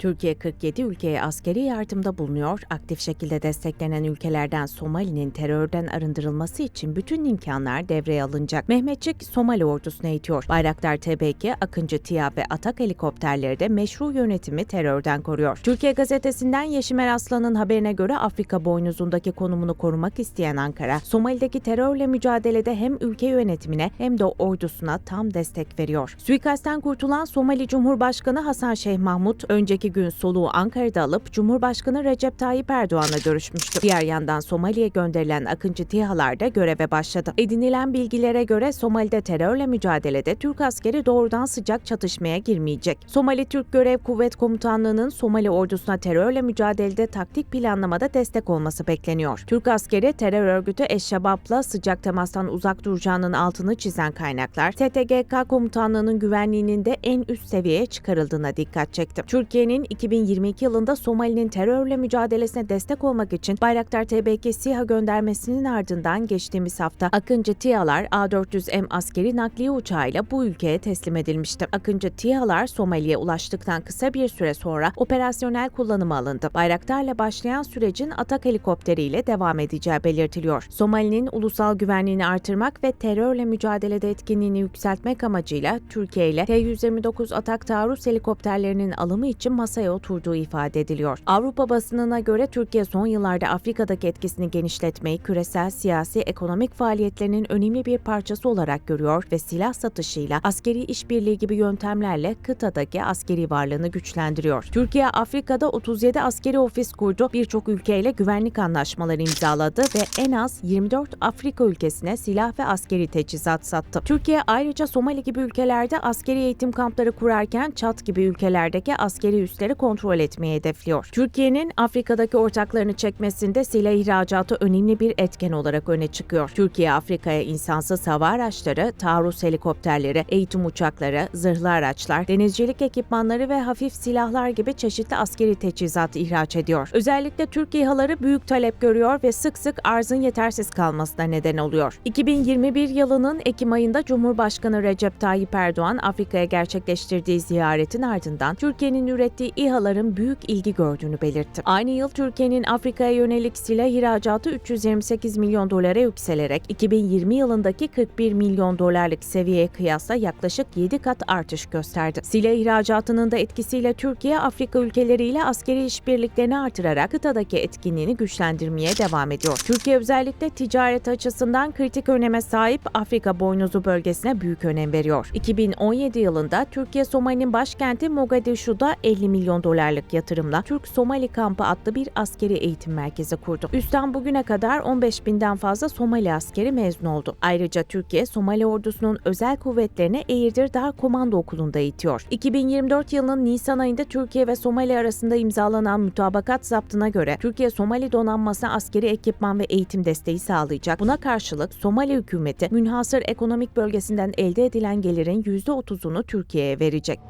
Türkiye 47 ülkeye askeri yardımda bulunuyor. Aktif şekilde desteklenen ülkelerden Somali'nin terörden arındırılması için bütün imkanlar devreye alınacak. Mehmetçik Somali ordusunu eğitiyor. Bayraktar TBK, Akıncı TİA ve Atak helikopterleri de meşru yönetimi terörden koruyor. Türkiye gazetesinden Yeşim Eraslan'ın haberine göre Afrika boynuzundaki konumunu korumak isteyen Ankara, Somali'deki terörle mücadelede hem ülke yönetimine hem de ordusuna tam destek veriyor. Suikastten kurtulan Somali Cumhurbaşkanı Hasan Şeyh Mahmut, önceki gün soluğu Ankara'da alıp Cumhurbaşkanı Recep Tayyip Erdoğan'la görüşmüştü. Diğer yandan Somali'ye gönderilen Akıncı TİHA'lar da göreve başladı. Edinilen bilgilere göre Somali'de terörle mücadelede Türk askeri doğrudan sıcak çatışmaya girmeyecek. Somali Türk Görev Kuvvet Komutanlığı'nın Somali ordusuna terörle mücadelede taktik planlamada destek olması bekleniyor. Türk askeri terör örgütü Eşşebap'la sıcak temastan uzak duracağının altını çizen kaynaklar, TTGK komutanlığının güvenliğinin de en üst seviyeye çıkarıldığına dikkat çekti. Türkiye'nin 2022 yılında Somali'nin terörle mücadelesine destek olmak için Bayraktar TBK SİHA göndermesinin ardından geçtiğimiz hafta Akıncı TİHA'lar A400M askeri nakliye uçağıyla bu ülkeye teslim edilmişti. Akıncı TİHA'lar Somali'ye ulaştıktan kısa bir süre sonra operasyonel kullanıma alındı. Bayraktar'la başlayan sürecin Atak helikopteriyle devam edeceği belirtiliyor. Somali'nin ulusal güvenliğini artırmak ve terörle mücadelede etkinliğini yükseltmek amacıyla Türkiye ile T-129 Atak taarruz helikopterlerinin alımı için masaya oturduğu ifade ediliyor. Avrupa basınına göre Türkiye son yıllarda Afrika'daki etkisini genişletmeyi küresel siyasi ekonomik faaliyetlerinin önemli bir parçası olarak görüyor ve silah satışıyla askeri işbirliği gibi yöntemlerle kıtadaki askeri varlığını güçlendiriyor. Türkiye Afrika'da 37 askeri ofis kurdu, birçok ülkeyle güvenlik anlaşmaları imzaladı ve en az 24 Afrika ülkesine silah ve askeri teçhizat sattı. Türkiye ayrıca Somali gibi ülkelerde askeri eğitim kampları kurarken Çat gibi ülkelerdeki askeri üsleri kontrol etmeyi hedefliyor. Türkiye'nin Afrika'daki ortaklarını çekmesinde silah ihracatı önemli bir etken olarak öne çıkıyor. Türkiye Afrika'ya insansız hava araçları, taarruz helikopterleri, eğitim uçakları, zırhlı araçlar, denizcilik ekipmanları ve hafif silahlar gibi çeşitli askeri teçhizat ihraç ediyor. Özellikle Türk İHA'ları büyük talep görüyor ve sık sık arzın yetersiz kalmasına neden oluyor. 2021 yılının Ekim ayında Cumhurbaşkanı Recep Tayyip Erdoğan Afrika'ya gerçekleştirdiği ziyaretin ardından Türkiye'nin ürettiği İHA'ların büyük ilgi gördüğünü belirtti. Aynı yıl Türkiye'nin Afrika'ya yönelik silah ihracatı 328 milyon dolara yükselerek 2020 yılındaki 41 milyon dolarlık seviyeye kıyasla yaklaşık 7 kat artış gösterdi. Silah ihracatının da etkisiyle Türkiye Afrika ülkeleriyle askeri işbirliklerini artırarak kıtadaki etkinliğini güçlendirmeye devam ediyor. Türkiye özellikle ticaret açısından kritik öneme sahip Afrika boynuzu bölgesine büyük önem veriyor. 2017 yılında Türkiye Somali'nin başkenti Mogadishu'da 50 milyon dolarlık yatırımla Türk-Somali Kampı adlı bir askeri eğitim merkezi kurdu. Üstten bugüne kadar 15 binden fazla Somali askeri mezun oldu. Ayrıca Türkiye, Somali ordusunun özel kuvvetlerini Eğirdir Dar Komando Okulu'nda eğitiyor. 2024 yılının Nisan ayında Türkiye ve Somali arasında imzalanan mütabakat zaptına göre Türkiye Somali donanmasına askeri ekipman ve eğitim desteği sağlayacak. Buna karşılık Somali hükümeti münhasır ekonomik bölgesinden elde edilen gelirin %30'unu Türkiye'ye verecek.